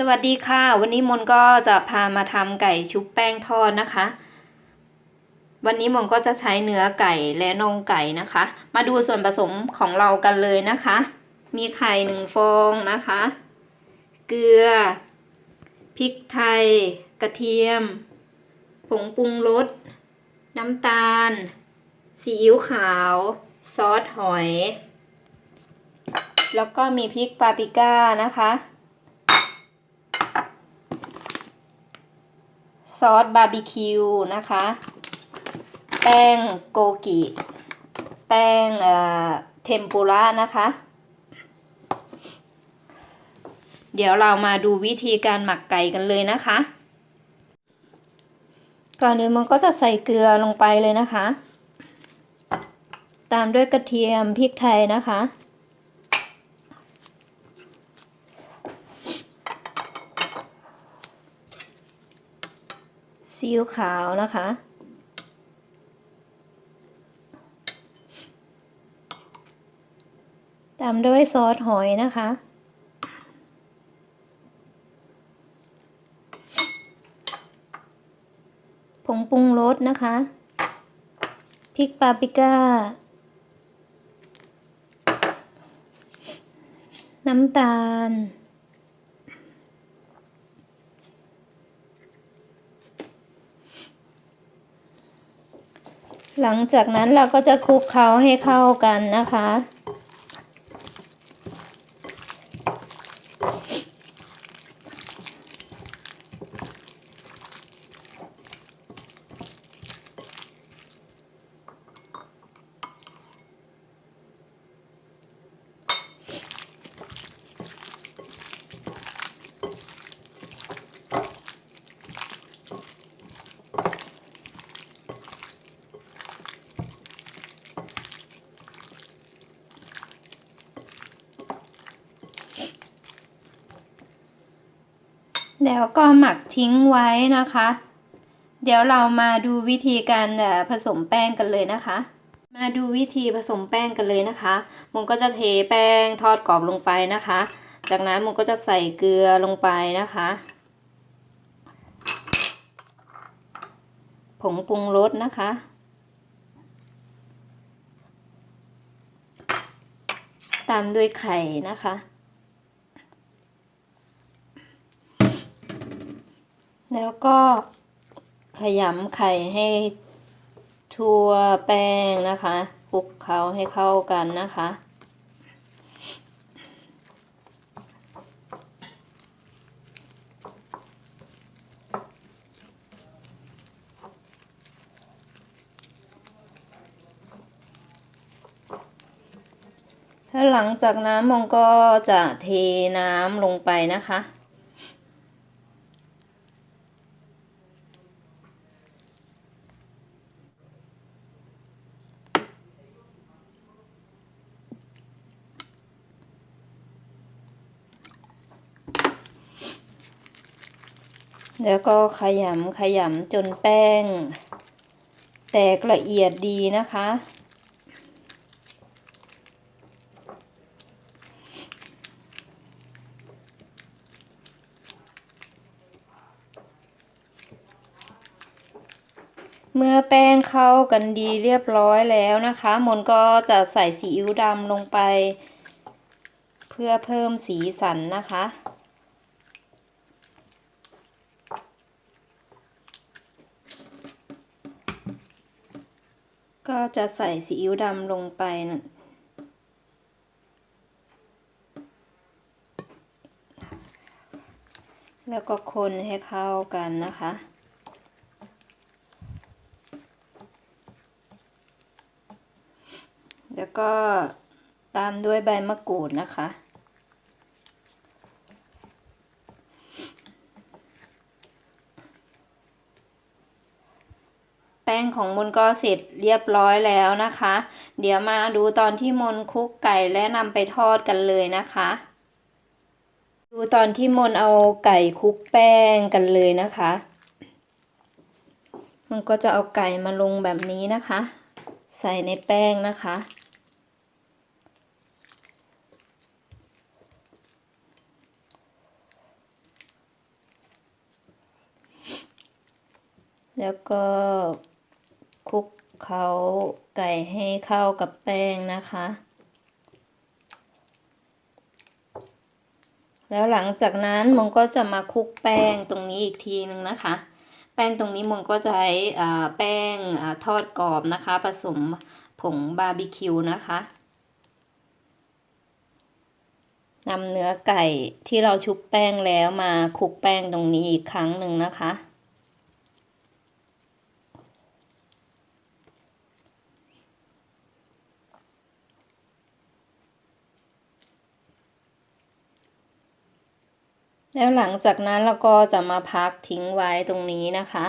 สวัสดีค่ะ วันนี้มนก็จะพามาทำไก่ชุบแป้งทอดนะคะ วันนี้มนก็จะใช้เนื้อไก่และนองไก่นะคะ มาดูส่วนผสมของเรากันเลยนะคะ มีไข่หนึ่งฟองนะคะ เกลือพริกไทย กระเทียม ผงปรุงรสน้ำตาลซีอิ๊วขาว ซอสหอย แล้วก็มีพริกปาปริก้านะคะ ซอสบาร์บีคิวนะคะ แป้งโกกิ แป้งเอ่อเทมปุระนะคะ เดี๋ยวเรามาดูวิธีการหมักไก่กันเลยนะคะ ก่อนอื่นมันก็จะใส่เกลือลงไปเลยนะคะ ตามด้วยกระเทียมพริกไทยนะคะ ซีอิ๊วขาวนะคะ ตามด้วยซอสหอยนะคะ ผงปรุงรสนะคะ พริกปาปริก้า น้ำตาล หลังจากนั้นเราก็จะคลุกเคล้าให้เข้ากันนะคะ แล้วก็หมักทิ้งไว้นะคะ เดี๋ยวเรามาดูวิธีการผสมแป้งกันเลยนะคะ มาดูวิธีผสมแป้งกันเลยนะคะมุงก็จะเทแป้งทอดกรอบลงไปนะคะ จากนั้นมุงก็จะใส่เกลือลงไปนะคะ ผงปรุงรสนะคะตามด้วยไข่นะคะ แล้วก็ขยำไข่ให้ทั่วแป้งนะคะคลุกเคล้าให้เข้ากันนะคะ แล้วหลังจากน้ำมงก็จะเทน้ำลงไปนะคะ แล้วก็ขยำขยำจนแป้ง แตกละเอียดดีนะคะ เมื่อแป้งเข้ากันดีเรียบร้อยแล้วนะคะ มนก็จะใส่ซีอิ๊วดำลงไป เพื่อเพิ่มสีสันนะคะ ก็จะใส่ซีอิ๊วดำลงไปนะแล้วก็คนให้เข้ากันนะคะ แล้วก็ตามด้วยใบมะกรูดนะคะ แป้งของมนก็เสร็จเรียบร้อยแล้วนะคะ เดี๋ยวมาดูตอนที่มนคุกไก่และนำไปทอดกันเลยนะคะ ดูตอนที่มนเอาไก่คุกแป้งกันเลยนะคะ มันก็จะเอาไก่มาลงแบบนี้นะคะ ใส่ในแป้งนะคะแล้วก็ คลุกเคล้าไก่ให้เข้ากับแป้งนะคะ แล้วหลังจากนั้นมงก็จะมาคลุกแป้งตรงนี้อีกทีนึงนะคะ แป้งตรงนี้มงก็จะใช้อ่าแป้งอทอดกรอบนะคะ ผสมผงบาร์บีคิวนะคะนำเนื้อไก่ที่เราชุบแป้งแล้วมาคลุกแป้งตรงนี้อีกครั้งหนึ่งนะคะ แล้วหลังจากนั้นเราก็จะมาพักทิ้งไว้ตรงนี้นะคะ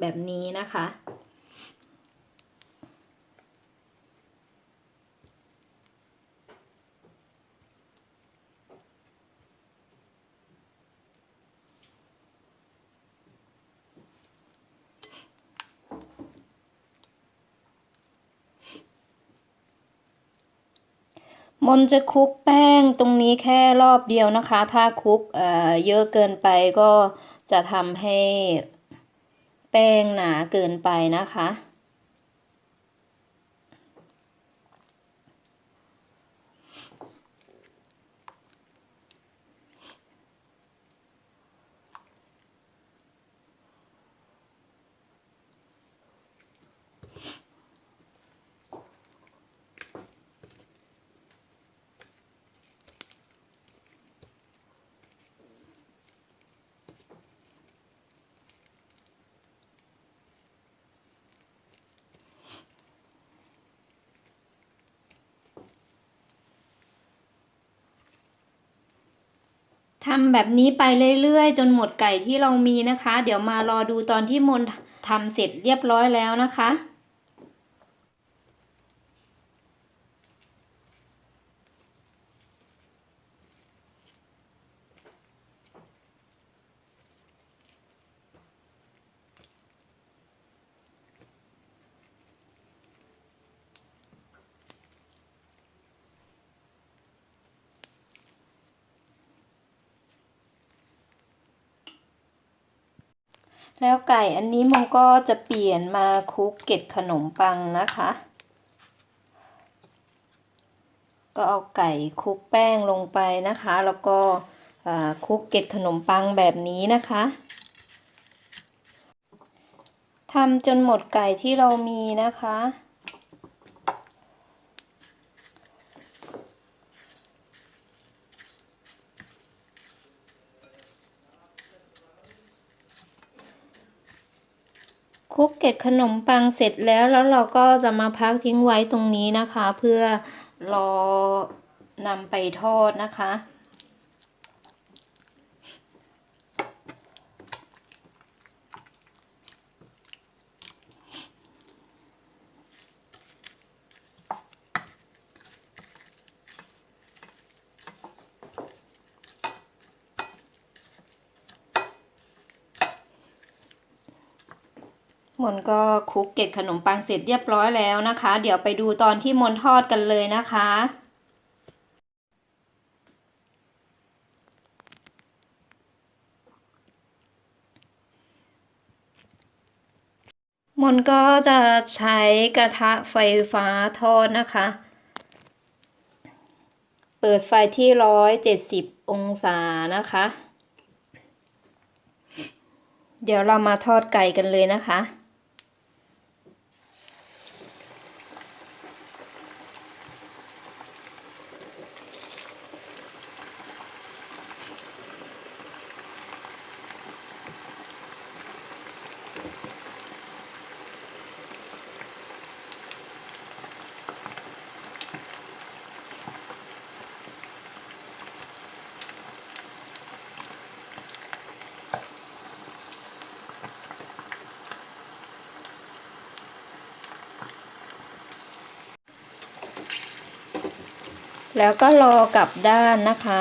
แบบนี้นะคะ มนจะคลุกแป้งตรงนี้แค่รอบเดียวนะคะ ถ้าคลุกเเยอะเกินไปก็จะทำให้แป้งหนาเกินไปนะคะ ทำแบบนี้ไปเรื่อยๆ จนหมดไก่ที่เรามีนะคะ เดี๋ยวมารอดูตอนที่มนทำเสร็จเรียบร้อยแล้วนะคะ แล้วไก่อันนี้มงก็จะเปลี่ยนมาคุกเกล็ดขนมปังนะคะ ก็เอาไก่คุกแป้งลงไปนะคะ แล้วก็คุกเกล็ดขนมปังแบบนี้นะคะทำจนหมดไก่ที่เรามีนะคะ คุกเกล็ดขนมปังเสร็จแล้วแล้วเราก็จะมาพักทิ้งไว้ตรงนี้นะคะ เพื่อรอนำไปทอดนะคะ มนก็คุกเกล็ดขนมปังเสร็จเรียบร้อยแล้วนะคะ เดี๋ยวไปดูตอนที่มนทอดกันเลยนะคะ มนก็จะใช้กระทะไฟฟ้าทอดนะคะ เปิดไฟที่ร้อยเจ็ดสิบองศานะคะ เดี๋ยวเรามาทอดไก่กันเลยนะคะ แล้วก็รอกลับด้านนะคะ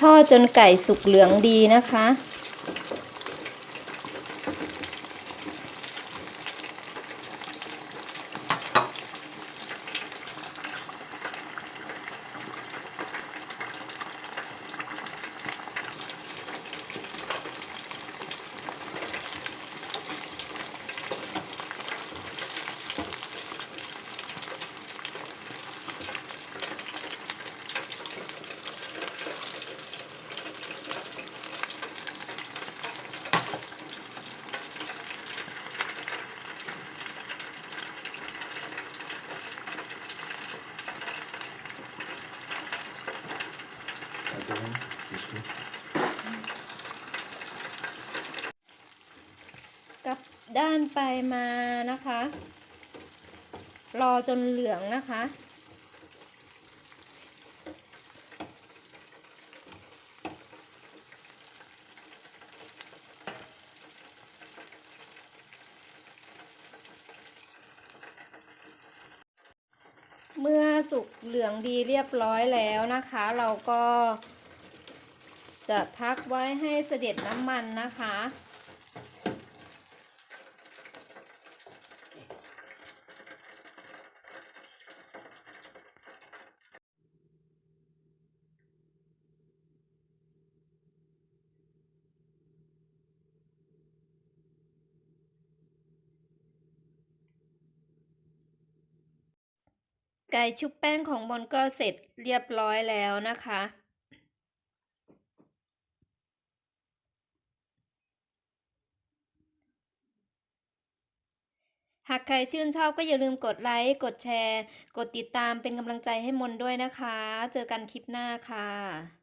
ทอดจนไก่สุกเหลืองดีนะคะ พ ด้านไปมานะคะ รอจนเหลืองนะคะ เมื่อสุกเหลืองดีเรียบร้อยแล้วนะคะ เราก็จะพักไว้ให้เสด็จน้ำมันนะคะ ไก่ชุบแป้งของมนก็เสร็จเรียบร้อยแล้วนะคะ หากใครชื่นชอบก็อย่าลืมกดไลค์ กดแชร์ กดติดตามเป็นกำลังใจให้มนด้วยนะคะ เจอกันคลิปหน้าค่ะ